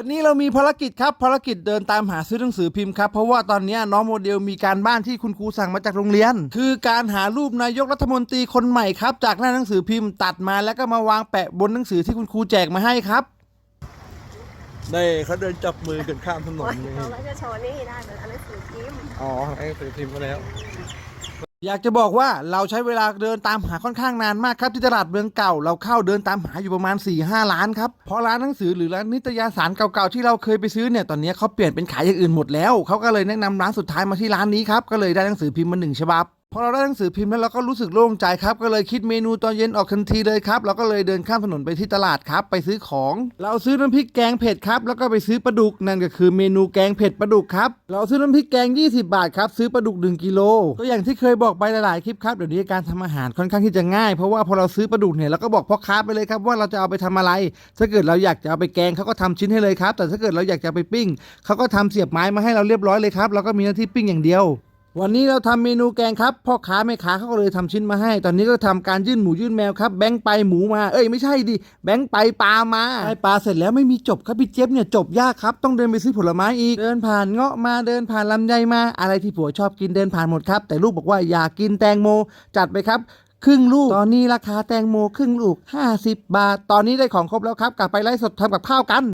วันนี้เรามีภารกิจครับภารกิจเดินตามหาซื้อหนังสือพิมพ์ครับเพราะว่าตอนนี้น้องโมเดลมีการบ้านที่คุณครูสั่งมาจากโรงเรียน คือการหารูปนายกรัฐมนตรีคนใหม่ครับ จากหน้าหนังสือพิมพ์ตัดมาแล้วก็มาวางแปะบนหนังสือที่คุณครูแจกมาให้ครับได้เขาเดินจับมือกันข้ามถนนเลยเราก็จะโชว์นี่ได้เหมือนอันหนังสือพิมพ์อ๋อไอ้หนังสือพิมพ์มาแล้ว อยากจะบอกว่าเราใช้เวลาเดินตามหาค่อนข้างนานมากครับที่ตลาดเมืองเก่า เราเข้าเดินตามหาอยู่ประมาณ4ี่ห้าร้านครับเพราะร้านหนังสือหรือร้านนิตยสารเก่าๆที่เราเคยไปซื้อเนี่ยตอนนี้เขาเปลี่ยนเป็นขายอย่างอื่นหมดแล้วเขาก็เลยแนะนำร้านสุดท้ายมาที่ร้านนี้ครับก็เลยได้หนังสือพิมพ์มาหนึ่งฉบับ พอเราได้หนังสือพิมพ์แล้วเราก็รู้สึกโล่งใจครับ ก็เลยคิดเมนูตอนเย็นออกทันทีเลยครับเราก็เลยเดินข้ามถนนไปที่ตลาดครับ ไปซื้อของ เราซื้อน้ำพริกแกงเผ็ดครับแล้วก็ไปซื้อปลาดุกนั่นก็คือเมนูแกงเผ็ดปลาดุกครับเราซื้อน้ำพริกแกง 20 บาทครับซื้อปลาดุก1กิโลก็อย่างที่เคยบอกไปหลายๆคลิปครับเดี๋ยวนี้การทำอาหารค่อนข้างที่จะง่าย เพราะว่าพอเราซื้อปลาดุกเนี่ยเราก็บอกพ่อค้าไปเลยครับว่าเราจะเอาไปทำอะไร ถ้าเกิดเราอยากจะเอาไปแกงเขาก็ทำชิ้นให้เลยครับแต่ถ้าเกิดเราอยากจะไปปิ้งเขาก็ทำเสียบไม้มาให้เราเรียบร้อยเลยครับเราก็มีหน้าที่ปิ้งอย่างเดียว วันนี้เราทำเมนูแกงครับพ่อค้าแม่ค้าเขาก็เลยทำชิ้นมาให้ ตอนนี้ก็ทำการยื่นหมูยื่นแมวครับ แบงค์ไปหมูมาเอ้ยไม่ใช่ดิแบงค์ไปปลามาได้ปลาเสร็จแล้วไม่มีจบครับพี่เจี๊ยบเนี่ยจบยากครับต้องเดินไปซื้อผลไม้อีกเดินผ่านเงาะมาเดินผ่านลำไยมา อะไรที่ผัวชอบกินเดินผ่านหมดครับ แต่ลูกบอกว่าอยากกินแตงโม จัดไปครับครึ่งลูก ตอนนี้ราคาแตงโมครึ่งลูก 50 บาท ตอนนี้ได้ของครบแล้วครับ กลับไปไล่สดทำกับข้าวกัน